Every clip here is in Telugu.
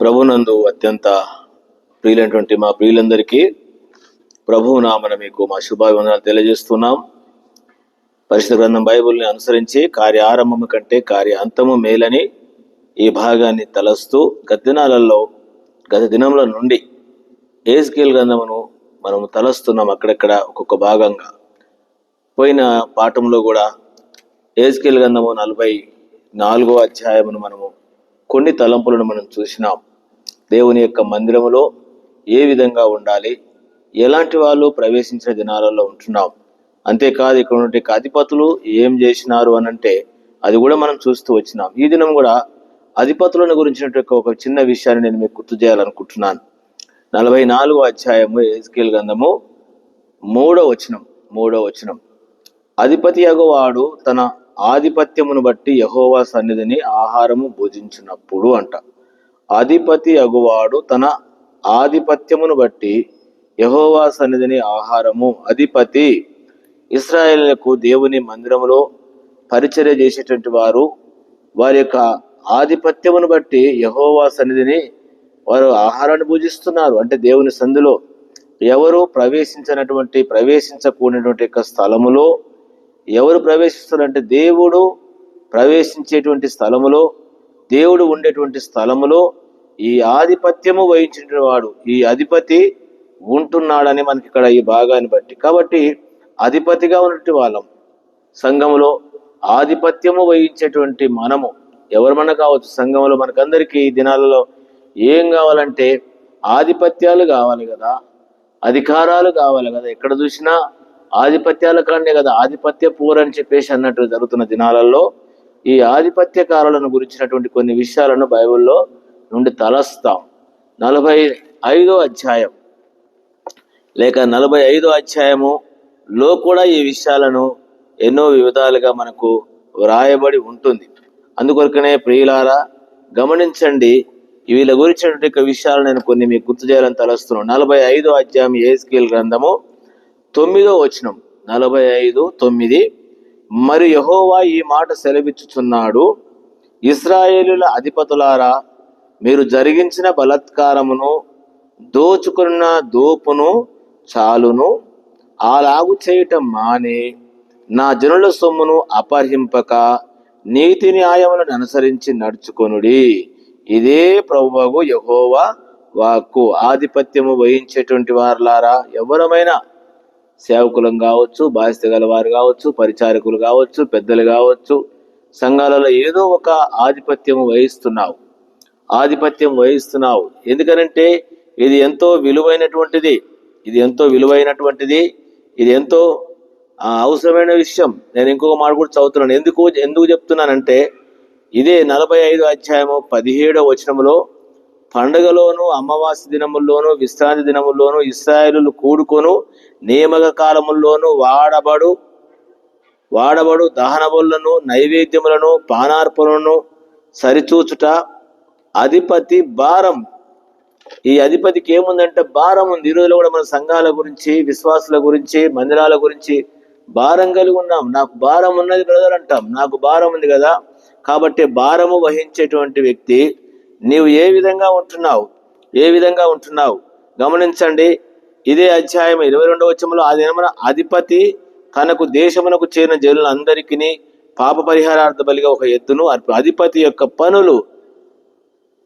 ప్రభునందు అత్యంత ప్రియులైనటువంటి మా ప్రియులందరికీ ప్రభువు నామన మీకు మా శుభాభివందనాలు తెలియజేస్తున్నాం. పరిశుద్ధ గ్రంథం బైబిల్ని అనుసరించి కార్య ఆరంభము కంటే కార్య అంతము మేలని ఈ భాగాన్ని తలస్తూ గత దినాలలో గత దినముల నుండి ఏజ్కేల్ గ్రంథమును మనము తలస్తున్నాం అక్కడక్కడ ఒక్కొక్క భాగంగా. పోయిన పాఠంలో కూడా ఏజ్కేల్ గ్రంథము నలభై నాలుగో అధ్యాయమును మనము కొన్ని తలంపులను మనం చూసినాం. దేవుని యొక్క మందిరములో ఏ విధంగా ఉండాలి? ఎలాంటి వాళ్ళు ప్రవేశించిన దినాలలో ఉంటున్నాం? అంతేకాదు ఇక్కడ ఉండే అధిపతులు ఏం చేసినారు అని అంటే అది కూడా మనం చూస్తూ వచ్చినాం. ఈ దినం కూడా అధిపతులను గురించినటువంటి ఒక చిన్న విషయాన్ని నేను మీకు గుర్తు చేయాలనుకుంటున్నాను. నలభై నాలుగో అధ్యాయము ఎస్కేల్ గంధము మూడో వచనం మూడో వచనం. అధిపతి అగవాడు తన ఆధిపత్యమును బట్టి యహోవా సన్నిధిని ఆహారము భుజించినప్పుడు అంట. అధిపతి అగువాడు తన ఆధిపత్యమును బట్టి యహోవా సన్నిధిని ఆహారము. అధిపతి ఇస్రాయేళ్ళకు దేవుని మందిరములో పరిచర్య చేసేటువంటి వారు వారి యొక్క ఆధిపత్యమును బట్టి యహోవా సన్నిధిని వారు ఆహారాన్ని పూజిస్తున్నారు. అంటే దేవుని సందులో ఎవరు ప్రవేశించినటువంటి ప్రవేశించకూడినటువంటి యొక్క స్థలములో ఎవరు ప్రవేశిస్తున్నారంటే దేవుడు ప్రవేశించేటువంటి స్థలములో దేవుడు ఉండేటువంటి స్థలములో ఈ ఆధిపత్యము వహించిన వాడు ఈ అధిపతి ఉంటున్నాడని మనకి ఇక్కడ ఈ భాగాన్ని బట్టి. కాబట్టి అధిపతిగా ఉన్నటువంటి వాళ్ళం. సంఘములో ఆధిపత్యము వహించేటువంటి మనము ఎవరు మన కావచ్చు? సంఘంలో మనకందరికీ ఈ దినాలలో ఏం కావాలంటే ఆధిపత్యాలు కావాలి కదా అధికారాలు కావాలి కదా. ఎక్కడ చూసినా ఆధిపత్యాల కాండే కదా ఆధిపత్య పూర్ అని చెప్పేసి అన్నట్టు జరుగుతున్న దినాలలో ఈ ఆధిపత్యకారులను గురించినటువంటి కొన్ని విషయాలను బైబిల్లో నుండి తలస్తాం. నలభై ఐదో అధ్యాయం. లేక నలభై ఐదో అధ్యాయము లో కూడా ఈ విషయాలను ఎన్నో విధాలుగా మనకు వ్రాయబడి ఉంటుంది. అందుకొరకనే ప్రియులారా గమనించండి వీళ్ళ గురించినటువంటి విషయాలు నేను కొన్ని మీకు గుర్తు చేయాలని తలస్తున్నాను. నలభై ఐదో అధ్యాయం ఏస్కేల్ గ్రంథము తొమ్మిదో వచనం. నలభై ఐదు తొమ్మిది మరి యహోవా ఈ మాట సెలవిచ్చుచున్నాడు. ఇస్రాయేలుల అధిపతులారా మీరు జరిగించిన బలత్కారమును దోచుకున్న దోపును చాలును అలాగు చేయటం మానే. నా జనుల సొమ్మును అపహరింపక నీతి న్యాయములను అనుసరించి నడుచుకొనుడి. ఇదే ప్రభువగు యహోవా వాక్కు. ఆధిపత్యము వహించేటువంటి వారులారా ఎవరమైనా సేవకులం కావచ్చు బాధ్యత గల వారు కావచ్చు పరిచారకులు కావచ్చు పెద్దలు కావచ్చు సంఘాలలో ఏదో ఒక ఆధిపత్యం వహిస్తున్నావు. ఆధిపత్యం వహిస్తున్నావు. ఎందుకనంటే ఇది ఎంతో విలువైనటువంటిది. ఇది ఎంతో విలువైనటువంటిది. ఇది ఎంతో అవసరమైన విషయం. నేను ఇంకొక మాట కూడా చదువుతున్నాను. ఎందుకు ఎందుకు చెప్తున్నానంటే ఇదే నలభై ఐదు అధ్యాయము పదిహేడో వచనంలో పండగలోను అమావాస్య దినముల్లోను విశ్రాంతి దినముల్లోను ఇస్రాయలు కూడుకొను నియమక కాలముల్లోను వాడబడు వాడబడు దహన బొల్లను నైవేద్యములను పానార్పణను సరిచూచుట అధిపతి భారం. ఈ అధిపతికి ఏముందంటే భారం ఉంది. ఈ రోజులో కూడా మన సంఘాల గురించి విశ్వాసుల గురించి మందిరాల గురించి భారం కలిగి ఉన్నాం. నాకు భారం ఉన్నది బ్రదర్ అంటాం. నాకు భారం ఉంది కదా. కాబట్టి భారము వహించేటువంటి వ్యక్తి నీవు ఏ విధంగా ఉంటున్నావు? ఏ విధంగా ఉంటున్నావు? గమనించండి ఇదే అధ్యాయం ఇరవై రెండవ వచ్చంలో ఆ దినమున అధిపతి తనకు దేశమునకు చేరిన జనులందరికీ పాప పరిహారార్థ బలిగా ఒక ఎత్తును అధిపతి యొక్క పనులు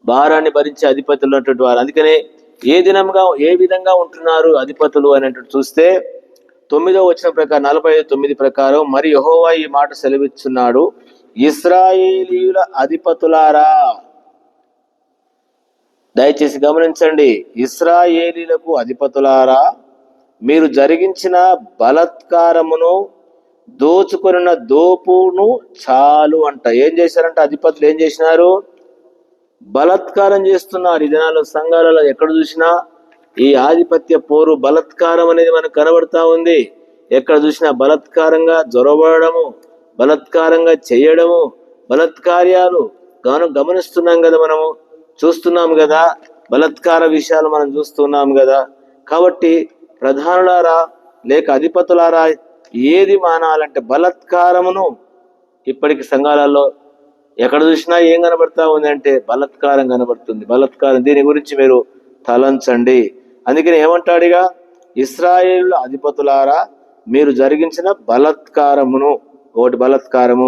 భారాన్ని భరించే అధిపతులు ఉన్నటువంటి వారు. అందుకనే ఏ దినంగా ఏ విధంగా ఉంటున్నారు అధిపతులు అనేటువంటి చూస్తే తొమ్మిదో వచ్చిన ప్రకారం నలభై తొమ్మిది ప్రకారం మరి యహోవా ఈ మాట సెలవిస్తున్నాడు ఇస్రాయేలీయుల అధిపతులారా దయచేసి గమనించండి ఇస్రాయేలీలకు అధిపతులారా మీరు జరిగించిన బలత్కారమును దోచుకొనిన దోపును చాలు అంట. ఏం చేశారంట అధిపతులు ఏం చేసినారు? బలత్కారం చేస్తున్నారు. ఈ దినాల్లో సంఘాలలో ఎక్కడ చూసినా ఈ ఆధిపత్య పోరు బలత్కారం అనేది మనకు కనబడతా ఉంది. ఎక్కడ చూసినా బలత్కారంగా జొరబడము బలత్కారంగా చేయడము బలత్కార్యాలు గాను గమనిస్తున్నాం కదా మనము. చూస్తున్నాం కదా బలత్కార విషయాలు మనం చూస్తున్నాం కదా. కాబట్టి ప్రధానులారా లేక అధిపతులారా ఏది మానాలంటే బలత్కారమును ఇప్పటికి సంఘాలలో ఎక్కడ చూసినా ఏం కనబడతా ఉంది అంటే బలత్కారం కనబడుతుంది. బలత్కారం దీని గురించి మీరు తలంచండి. అందుకని ఏమంటాడుగా ఇస్రాయేల్ అధిపతులారా మీరు జరిగించిన బలత్కారమును ఒకటి బలత్కారము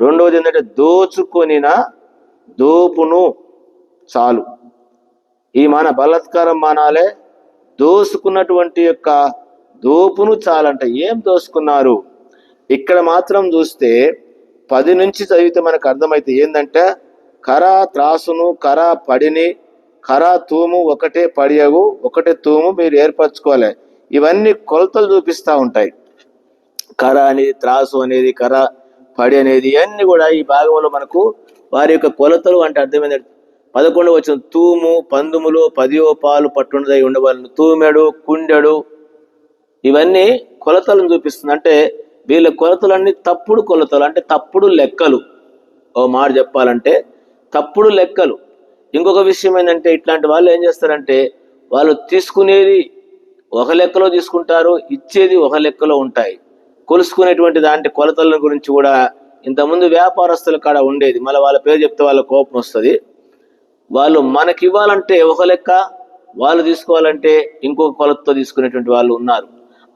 రెండవది ఏంటంటే దోచుకొనిన దోపును చాలు. ఈ మన బలత్కారం మానాలే దోసుకున్నటువంటి యొక్క దోపును చాలంట. ఏం దోసుకున్నారు? ఇక్కడ మాత్రం చూస్తే పది నుంచి చదివితే మనకు అర్థమైతే ఏంటంటే కర త్రాసును కర పడిని కర తూము ఒకటే పడియగు ఒకటే తూము మీరు ఏర్పరచుకోవాలి. ఇవన్నీ కొలతలు చూపిస్తూ ఉంటాయి. కర అనేది త్రాసు అనేది కర పడి అనేది ఇవన్నీ కూడా ఈ భాగంలో మనకు వారి యొక్క కొలతలు అంటే అర్థమైంది. పదకొండు వచ్చిన తూము పందుములు పదియో పాలు పట్టున్నదై ఉండవాళ్ళను తూమెడు కుండెడు ఇవన్నీ కొలతలను చూపిస్తుంది. అంటే వీళ్ళ కొలతలన్నీ తప్పుడు కొలతలు అంటే తప్పుడు లెక్కలు. ఓ మాట చెప్పాలంటే తప్పుడు లెక్కలు. ఇంకొక విషయం ఏంటంటే ఇట్లాంటి వాళ్ళు ఏం చేస్తారంటే వాళ్ళు తీసుకునేది ఒక లెక్కలో తీసుకుంటారు ఇచ్చేది ఒక లెక్కలో ఉంటాయి. కొలుసుకునేటువంటి దాంటి కొలతల గురించి కూడా ఇంతకుముందు వ్యాపారస్తుల కాడ ఉండేది. మళ్ళీ వాళ్ళ పేరు చెప్తే వాళ్ళ కోపం వస్తుంది. వాళ్ళు మనకి ఇవ్వాలంటే ఒక లెక్క వాళ్ళు తీసుకోవాలంటే ఇంకొక కొలతతో తీసుకునేటువంటి వాళ్ళు ఉన్నారు.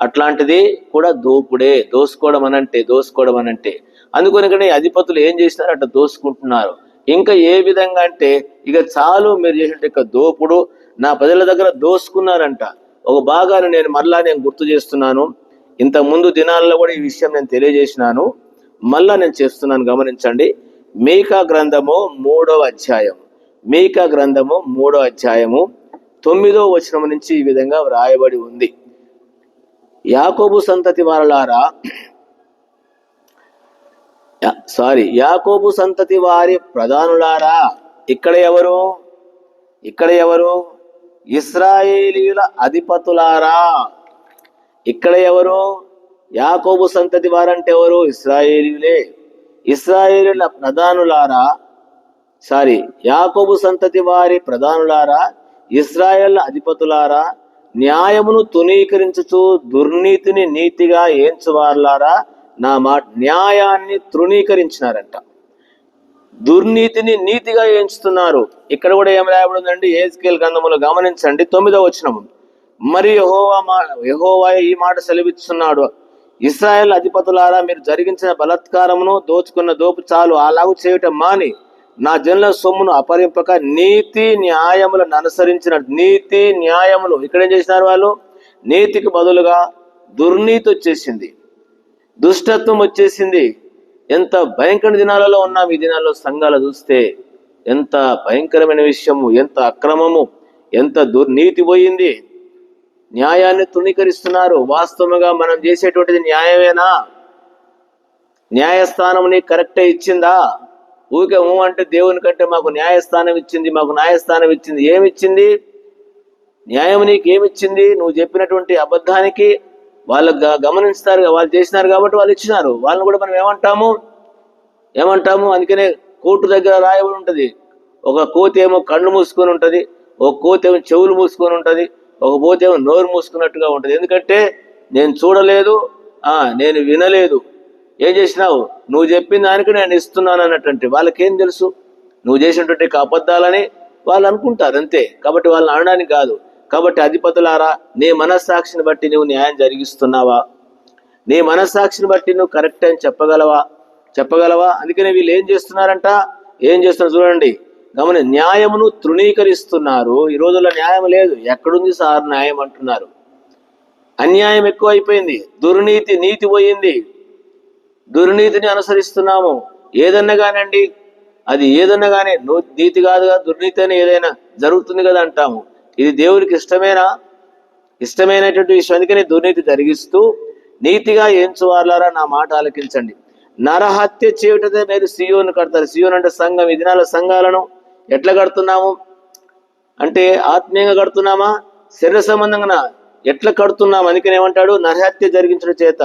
అట్లాంటిది కూడా దోపుడే దోసుకోవడం అనంటే దోసుకోవడం అనంటే అందుకని కానీ అధిపతులు ఏం చేసినారు? అట్లా దోసుకుంటున్నారు. ఇంకా ఏ విధంగా అంటే ఇక చాలు మీరు చేసిన దోపుడు నా ప్రజల దగ్గర దోసుకున్నారంట. ఒక భాగాన్ని నేను మరలా నేను గుర్తు చేస్తున్నాను. ఇంత ముందు దినాల్లో కూడా ఈ విషయం నేను తెలియజేసినాను. మళ్ళా నేను చేస్తున్నాను గమనించండి. మేకా గ్రంథము మూడవ అధ్యాయం. మేక గ్రంథము మూడో అధ్యాయము తొమ్మిదో వచనం నుంచి ఈ విధంగా వ్రాయబడి ఉంది. యాకోబు సంతతి వారలారా సారీ యాకోబు సంతతి వారి ప్రధానులారా ఇక్కడ ఎవరు? ఇక్కడ ఎవరు? ఇస్రాయేలీల అధిపతులారా. ఇక్కడ ఎవరు? యాకోబు సంతతి వారంటే ఎవరు ఇస్రాయేలీలే. ఇస్రాయేలీల ప్రధానులారా సారీ యాకోబు సంతతి వారి ప్రధానులారా ఇస్రాయల్ అధిపతులారా న్యాయమును తృణీకరించుచు దుర్నీతిని నీతిగా ఏంచువారులారా నా మాట న్యాయాన్ని తృణీకరించినారంట. దుర్నీతిని నీతిగా ఏంచుతున్నారు. ఇక్కడ కూడా ఏం రాయబడిందండి ఏజ్కేల్ గంధములు గమనించండి తొమ్మిదో వచనము. మరి యహోవా మా యహోవా ఈ మాట సెలవిస్తున్నాడు ఇస్రాయల్ అధిపతులారా మీరు జరిగించిన బలత్కారమును దోచుకున్న దోపు చాలు అలాగు చేయటం మాని నా జనుల సొమ్మును అపరింపక నీతి న్యాయములను అనుసరించిన నీతి న్యాయములు ఇక్కడ ఏం చేసినారు వాళ్ళు? నీతికి బదులుగా దుర్నీతి వచ్చేసింది. దుష్టత్వం వచ్చేసింది. ఎంత భయంకర దినాలలో ఉన్నాం ఈ దినాల్లో సంఘాలు చూస్తే ఎంత భయంకరమైన విషయము ఎంత అక్రమము ఎంత దుర్నీతి పోయింది. న్యాయాన్ని తృణీకరిస్తున్నారు. వాస్తవంగా మనం చేసేటువంటిది న్యాయమేనా? న్యాయస్థానం నీకు కరెక్టే ఇచ్చిందా? ఊరికే ఊ అంటే దేవుని కంటే మాకు న్యాయస్థానం ఇచ్చింది మాకు న్యాయస్థానం ఇచ్చింది. ఏమిచ్చింది న్యాయం నీకు ఏమిచ్చింది నువ్వు చెప్పినటువంటి అబద్ధానికి వాళ్ళు గమనిస్తారు వాళ్ళు చేసినారు కాబట్టి వాళ్ళు ఇచ్చినారు. వాళ్ళని కూడా మనం ఏమంటాము? ఏమంటాము? అందుకనే కోర్టు దగ్గర రాయబడి ఉంటుంది. ఒక కోతి ఏమో కళ్ళు మూసుకొని ఉంటుంది ఒక కోతి ఏమో చెవులు మూసుకొని ఉంటుంది ఒక కోతి ఏమో నోరు మూసుకున్నట్టుగా ఉంటుంది. ఎందుకంటే నేను చూడలేదు నేను వినలేదు. ఏం చేసినావు? నువ్వు చెప్పిన దానికి నేను ఇస్తున్నాను అన్నటువంటి వాళ్ళకేం తెలుసు? నువ్వు చేసినటువంటి అబద్ధాలని వాళ్ళు అనుకుంటారు అంతే. కాబట్టి వాళ్ళని అనడానికి కాదు. కాబట్టి అధిపతులారా నీ మనస్సాక్షిని బట్టి నువ్వు న్యాయం జరిగిస్తున్నావా? నీ మనస్సాక్షిని బట్టి నువ్వు కరెక్ట్ అని చెప్పగలవా? చెప్పగలవా? అందుకనే వీళ్ళు ఏం చేస్తున్నారంట? ఏం చేస్తున్నారు చూడండి. గమని న్యాయమును తృణీకరిస్తున్నారు. ఈ రోజుల్లో న్యాయం లేదు. ఎక్కడుంది సార్ న్యాయం అంటున్నారు. అన్యాయం ఎక్కువ అయిపోయింది దుర్నీతి నీతి పోయింది. దుర్నీతిని అనుసరిస్తున్నాము. ఏదన్నా కానండి అది ఏదన్నా కానీ నీతి కాదుగా దుర్నీతి అని ఏదైనా జరుగుతుంది కదా అంటాము. ఇది దేవుడికి ఇష్టమేనా? ఇష్టమైనటువంటి విషయం అందుకని దుర్నీతి జరిగిస్తూ నీతిగా ఏంచువార్లారా నా మాట ఆలకించండి. నరహత్య చేయుటదే మీరు సియోను కడతారు. సియోన్ అంటే సంఘం ఈ దినాల సంఘాలను ఎట్లా కడుతున్నాము? అంటే ఆత్మీయంగా కడుతున్నామా? శరీర సంబంధంగా ఎట్లా కడుతున్నాం అందుకని ఏమంటాడు? నరహత్య జరిగించడం చేత.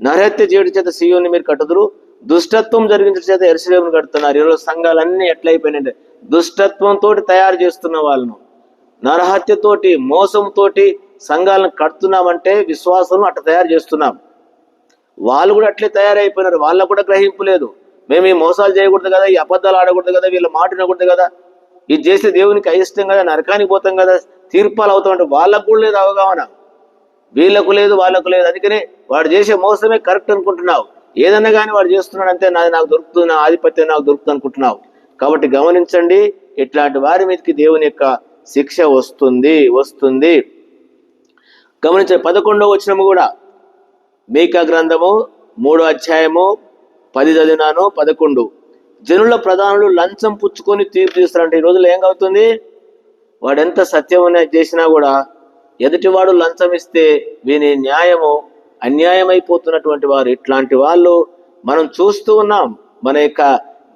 నరహత్య చేయడం చేత సీయోని మీరు కట్టుదురు. దుష్టత్వం జరిగించడం చేత ఎరుసలేమును కడుతున్నారు. ఈరోజు సంఘాలన్నీ ఎట్లయిపోయినాయి దుష్టత్వంతో తయారు చేస్తున్న వాళ్ళను. నరహత్యతోటి మోసంతోటి సంఘాలను కడుతున్నామంటే విశ్వాసం అట్లా తయారు చేస్తున్నాం. వాళ్ళు కూడా అట్లే తయారైపోయినారు. వాళ్ళకు కూడా గ్రహింపు లేదు. మేము ఈ మోసాలు చేయకూడదు కదా ఈ అబద్ధాలు ఆడకూడదు కదా వీళ్ళ మాట వినకూడదు కదా. ఇది చేస్తే దేవునికి అయిష్టం కదా నరకానికి పోతాం కదా తీర్పాలు అవుతాం అంటే వాళ్ళకు కూడా లేదు అవగాహన. వీళ్ళకు లేదు వాళ్ళకు లేదు. అందుకనే వాడు చేసే మోసమే కరెక్ట్ అనుకుంటున్నావు. ఏదన్నా కానీ వాడు చేస్తున్నాడు అంతే నాది నాకు దొరుకుతుంది నా ఆధిపత్యం నాకు దొరుకుతుంది అనుకుంటున్నావు. కాబట్టి గమనించండి ఇట్లాంటి వారి మీదకి దేవుని యొక్క శిక్ష వస్తుంది వస్తుంది. గమనించండి పదకొండవ వచనము కూడా. మేకా గ్రంథము మూడో అధ్యాయము పది చదివినాను పదకొండు. జనుల ప్రధానులు లంచం పుచ్చుకొని తీర్పు తీస్తారంటే. ఈ రోజుల్లో ఏం అవుతుంది వాడు ఎంత సత్యం అనేది చేసినా కూడా ఎదుటివాడు లంచం ఇస్తే వీని న్యాయము అన్యాయమైపోతున్నటువంటి వారు. ఇట్లాంటి వాళ్ళు మనం చూస్తూ ఉన్నాం మన యొక్క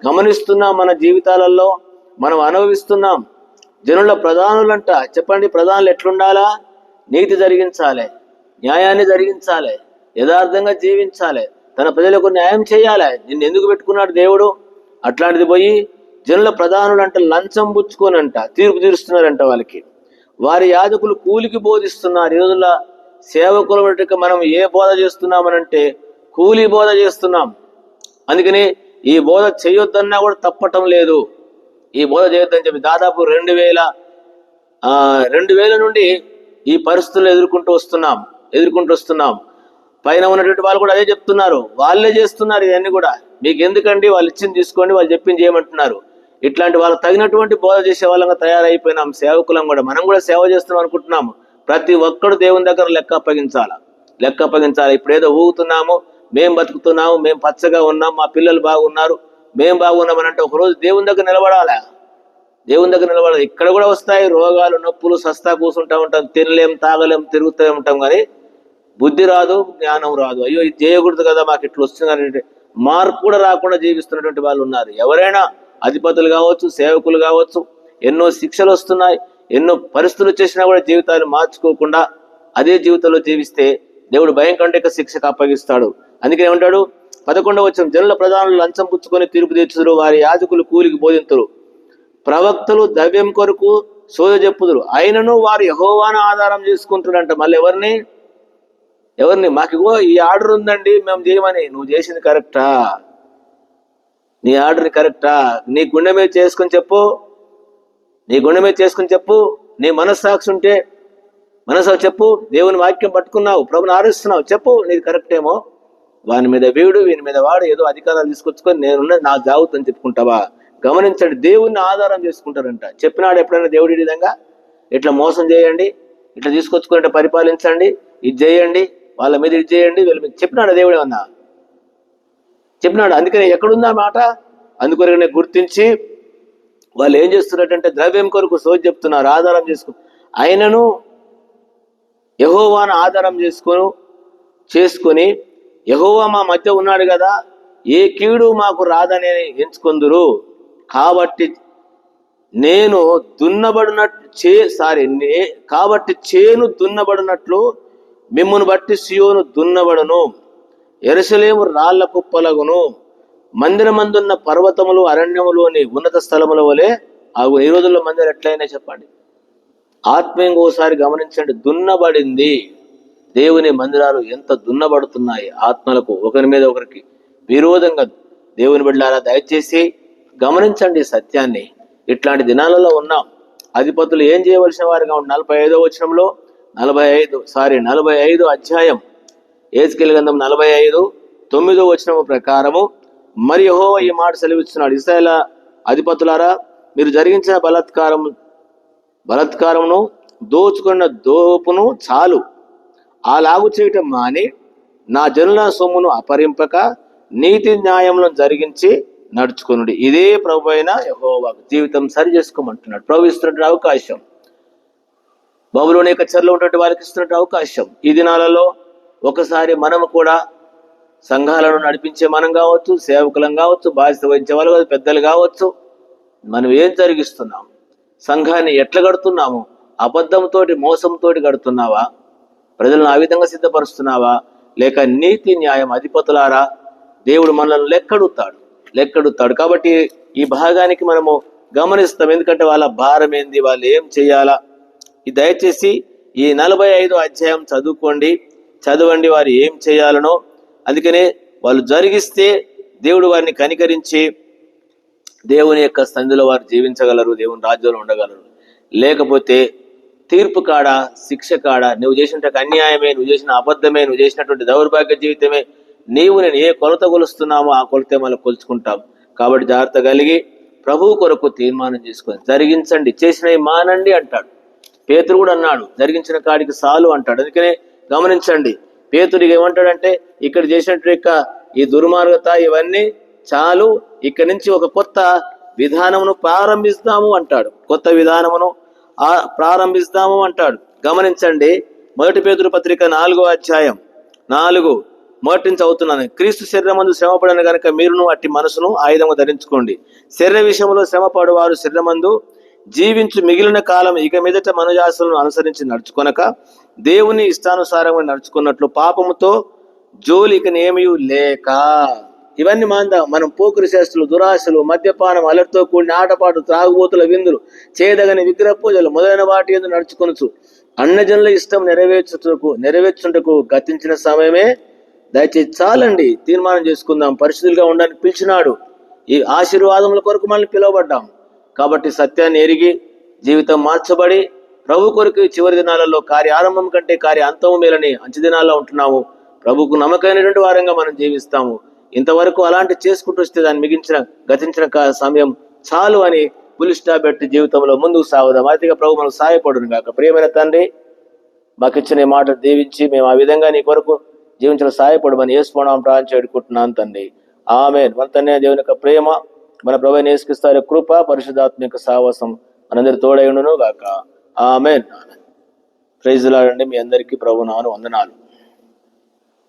గమనిస్తున్నాం మన జీవితాలలో మనం అనుభవిస్తున్నాం. జనుల ప్రధానులంట చెప్పండి ప్రధానులు ఎట్లుండాలా? నీతి జరిగించాలి న్యాయాన్ని జరిగించాలి యథార్థంగా జీవించాలి తన ప్రజలకు న్యాయం చేయాలి నిన్ను ఎందుకు పెట్టుకున్నాడు దేవుడు? అట్లాంటిది పోయి జనుల ప్రధానులంట లంచం పుచ్చుకోనంట తీర్పు తీరుస్తున్నారంట వాళ్ళకి. వారి యాజకులు కూలికి బోధిస్తున్నారు ఈ రోజుల సేవకుల బట్టి మనం ఏ బోధ చేస్తున్నామనంటే కూలి బోధ చేస్తున్నాం. అందుకని ఈ బోధ చేయొద్దన్నా కూడా తప్పటం లేదు. ఈ బోధ చేయొద్దని చెప్పి దాదాపు రెండు వేల రెండు వేల నుండి ఈ పరిస్థితులు ఎదుర్కొంటూ వస్తున్నాం ఎదుర్కొంటూ వస్తున్నాం. పైన ఉన్నటువంటి వాళ్ళు కూడా అదే చెప్తున్నారు. వాళ్ళే చేస్తున్నారు ఇవన్నీ కూడా. మీకు ఎందుకండి వాళ్ళు ఇచ్చింది తీసుకోండి వాళ్ళు చెప్పింది చేయమంటున్నారు. ఇట్లాంటి వాళ్ళకి తగినటువంటి బోధ చేసే వాళ్ళంగా తయారైపోయినాం. సేవకులం కూడా. మనం కూడా సేవ చేస్తున్నాం అనుకుంటున్నాము. ప్రతి ఒక్కడు దేవుని దగ్గర లెక్క అప్పగించాల? లెక్క అప్పగించాలి? ఇప్పుడు ఏదో ఊగుతున్నాము మేం బతుకుతున్నాము మేము పచ్చగా ఉన్నాం మా పిల్లలు బాగున్నారు మేం బాగున్నామని అంటే ఒకరోజు దేవుని దగ్గర నిలబడాలా? దేవుని దగ్గర నిలబడాలి? ఇక్కడ కూడా వస్తాయి రోగాలు నొప్పులు సస్తా కూర్చుంటా ఉంటాం. తినలేం తాగలేం తిరుగుతూ ఉంటాం కానీ బుద్ధి రాదు జ్ఞానం రాదు. అయ్యో ఇది చేయకూడదు కదా మాకు ఇట్లా వస్తుంది అంటే మార్పు కూడా రాకుండా జీవిస్తున్నటువంటి వాళ్ళు ఉన్నారు. ఎవరైనా అధిపతులు కావచ్చు సేవకులు కావచ్చు ఎన్నో శిక్షలు వస్తున్నాయి ఎన్నో పరిస్థితులు వచ్చేసినా కూడా జీవితాన్ని మార్చుకోకుండా అదే జీవితంలో జీవిస్తే దేవుడు భయం కంటే శిక్షకు అప్పగిస్తాడు. అందుకే ఏమంటాడు? పదకొండవ వచ్చిన జనుల ప్రధానులు లంచం పుచ్చుకొని తీర్పు తీర్చుదురు వారి యాజకులు కూలికి బోధింతురు. ప్రవక్తలు ద్రవ్యం కొరకు సోద చెప్పుదురు. అయినను వారు యహోవాన ఆధారం చేసుకుంటారంట మళ్ళీ ఎవరిని? ఎవరిని? మాకు ఈ ఆర్డర్ ఉందండి మేము చేయమని. నువ్వు చేసింది కరెక్టా? నీ ఆర్డర్ కరెక్టా? నీ గుండె మీద చేసుకుని చెప్పు. నీ గుండె మీద చేసుకుని చెప్పు. నీ మనస్సాక్షి ఉంటే మనసు చెప్పు. దేవుని వాక్యం పట్టుకున్నావు. ప్రభుని ఆరిస్తున్నావు చెప్పు. నీది కరెక్ట్ ఏమో. వాని మీద వీడు వీని మీద వాడు ఏదో అధికారాలు తీసుకొచ్చుకొని నేనున్న నా అని చెప్పుకుంటావా? గమనించండి. దేవుణ్ణి ఆధారం చేసుకుంటారంట. చెప్పినాడు ఎప్పుడైనా దేవుడి విధంగా? ఇట్లా మోసం చేయండి. ఇట్లా తీసుకొచ్చుకుంటే పరిపాలించండి. ఇది చేయండి. వాళ్ళ మీద ఇది చేయండి. వీళ్ళ మీద చెప్పినాడు దేవుడు ఏమన్నా? చెప్పినాడు. అందుకనే ఎక్కడుందా మాట? అందుకొరకనే గుర్తించి వాళ్ళు ఏం చేస్తున్నారంటే ద్రవ్యం కొరకు సోది చెప్తున్నారు. ఆధారం చేసుకు. ఆయనను యహోవాను ఆధారం చేసుకొని చేసుకొని యహోవా మా మధ్య ఉన్నాడు కదా ఏ కీడు మాకు రాదని ఎంచుకుందరు. కాబట్టి నేను దున్నబడినట్లు చే సారీ నే కాబట్టి చేను దున్నబడినట్లు మిమ్మును బట్టి సియోను దున్నబడును. ఎరుసలేము రాళ్ళ కుప్పలగును. మందిరమందున్న పర్వతములు అరణ్యములోని ఉన్నత స్థలముల వలె ఆగు. ఈ రోజుల్లో మందిరం ఎట్లయినా చెప్పండి. ఆత్మీయంగా ఓసారి గమనించండి. దున్నబడింది. దేవుని మందిరాలు ఎంత దున్నబడుతున్నాయి. ఆత్మలకు ఒకరి మీద ఒకరికి విరోధంగా దేవుని బిడ్డారా దయచేసి గమనించండి సత్యాన్ని. ఇట్లాంటి దినాలలో ఉన్నాం అధిపతులు ఏం చేయవలసిన వారిగా ఉన్నారు నలభై ఐదో వచనంలో నలభై ఐదు సారీ నలభై ఐదు అధ్యాయం ఏజ్కెల్ గంధం నలభై ఐదు తొమ్మిదో వచనము ప్రకారము మరి యహో ఈ మాట సెలవిస్తున్నాడు ఇస్రాయల అధిపతులారా మీరు జరిగించిన బలాత్కారం బలత్కారమును దోచుకున్న దోపును చాలు. అలాగు చేయటం మాని నా జనుల సొమ్మును అపరింపక నీతి న్యాయములను జరిగించి నడుచుకునుడి. ఇదే ప్రభు అయిన జీవితం సరి చేసుకోమంటున్నాడు. ప్రభు ఇస్తున్నటువంటి అవకాశం. బబులోని యొక్క చెరలో ఉన్నటువంటి వారికి ఇస్తున్నటువంటి అవకాశం. ఈ దినాలలో ఒకసారి మనము కూడా సంఘాలను నడిపించే మనం కావచ్చు సేవకులం కావచ్చు బాధ్యత వహించే వాళ్ళు కావచ్చు, పెద్దలు కావచ్చు మనం ఏం జరిగిస్తున్నాం? సంఘాన్ని ఎట్లా కడుతున్నాము? అబద్ధంతో మోసంతోటి కడుతున్నావా? ప్రజలను ఆ విధంగా సిద్ధపరుస్తున్నావా? లేక నీతి న్యాయం అధిపతులారా? దేవుడు మనల్ని లెక్కడుతాడు. లెక్కడుతాడు కాబట్టి ఈ భాగానికి మనము గమనిస్తాం. ఎందుకంటే వాళ్ళ భారం ఏంది? వాళ్ళు ఏం చేయాలా? ఈ దయచేసి ఈ నలభై ఐదు అధ్యాయం చదువుకోండి. చదవండి వారు ఏం చేయాలనో. అందుకనే వాళ్ళు జరిగిస్తే దేవుడు వారిని కనికరించి దేవుని యొక్క సంధిలో వారు జీవించగలరు దేవుని రాజ్యంలో ఉండగలరు. లేకపోతే తీర్పు కాడ శిక్ష కాడ నువ్వు చేసినట్టు అన్యాయమే నువ్వు చేసిన అబద్ధమే నువ్వు చేసినటువంటి దౌర్భాగ్య జీవితమే నీవు నేను ఏ కొలత కొలుస్తున్నామో ఆ కొలతే మనం కొలుచుకుంటాం. కాబట్టి జాగ్రత్త కలిగి ప్రభువు కొరకు తీర్మానం చేసుకొని జరిగించండి చేసినవి మానండి అంటాడు. పేతురు కూడా అన్నాడు జరిగించిన కాడికి సాలు అంటాడు. అందుకనే గమనించండి. పేతుడికి ఏమంటాడంటే ఇక్కడ చేసినట్టు యొక్క ఈ దుర్మార్గత ఇవన్నీ చాలు ఇక్కడి నుంచి ఒక కొత్త విధానమును ప్రారంభిస్తాము అంటాడు. కొత్త విధానమును ప్రారంభిస్తాము అంటాడు. గమనించండి మొదటి పేతుడు పత్రిక నాలుగో అధ్యాయం. నాలుగు మొదటి నుంచి అవుతున్నాను క్రీస్తు శరీరమందు శ్రమపడను కనుక మీరును అట్టి మనసును ఆయుధము ధరించుకోండి. శరీర విషయంలో శ్రమపడు వారు శరీరమందు జీవించు మిగిలిన కాలం ఇక మీదట మనుజాసులను అనుసరించి నడుచుకొనక దేవుని ఇష్టానుసారంగా నడుచుకున్నట్లు పాపముతో జోలికనేమీ లేక. ఇవన్నీ మాందాం మనం పోకరి శాస్త్రులు దురాశలు మద్యపానం అలర్తో కూడిన ఆటపాటు త్రాగుబోతుల విందులు చేదగని విగ్రహ పూజలు మొదలైన వాటి ఎందు నడుచుకొనచ్చు అన్నజనుల ఇష్టం నెరవేర్చుటకు నెరవేర్చుటకు గతించిన సమయమే. దయచేసి చాలండి తీర్మానం చేసుకుందాం పరిశుద్ధులుగా ఉండడానికి పిలిచినాడు. ఈ ఆశీర్వాదముల కొరకు మనల్ని పిలువబడ్డాం. కాబట్టి సత్యాన్ని ఎరిగి జీవితం మార్చబడి ప్రభు కొరకు చివరి దినాలలో కార్య ఆరంభం కంటే కార్య అంతము మేలని అంచె దినాల్లో ఉంటున్నాము. ప్రభుకు నమ్మకమైనటువంటి వారంగా మనం జీవిస్తాము. ఇంతవరకు అలాంటి చేసుకుంటూ వస్తే దాన్ని మిగించిన గతించిన కా- సమయం చాలు అని పులి పెట్టి జీవితంలో ముందుకు సాగుదాం. అతిగా ప్రభు మనకు సహాయపడును కాక ప్రియమైన తండ్రి మాకు ఇచ్చిన మాట దీవించి మేము ఆ విధంగా నీ కొరకు జీవించడం సహాయపడమని వేసుకోవడం ప్రార్థన చేడుకుంటున్నాను తండ్రి. ఆమె మన తండ్రి దేవుని యొక్క ప్రేమ మన ప్రభు నేసుకిస్తారు కృప పరిశుధాత్మిక సాహసం మనందరి తోడైండును గాక ఆమెన్. ప్రైజ్ లాడండి మీ అందరికీ ప్రభు నాను వందనాలు.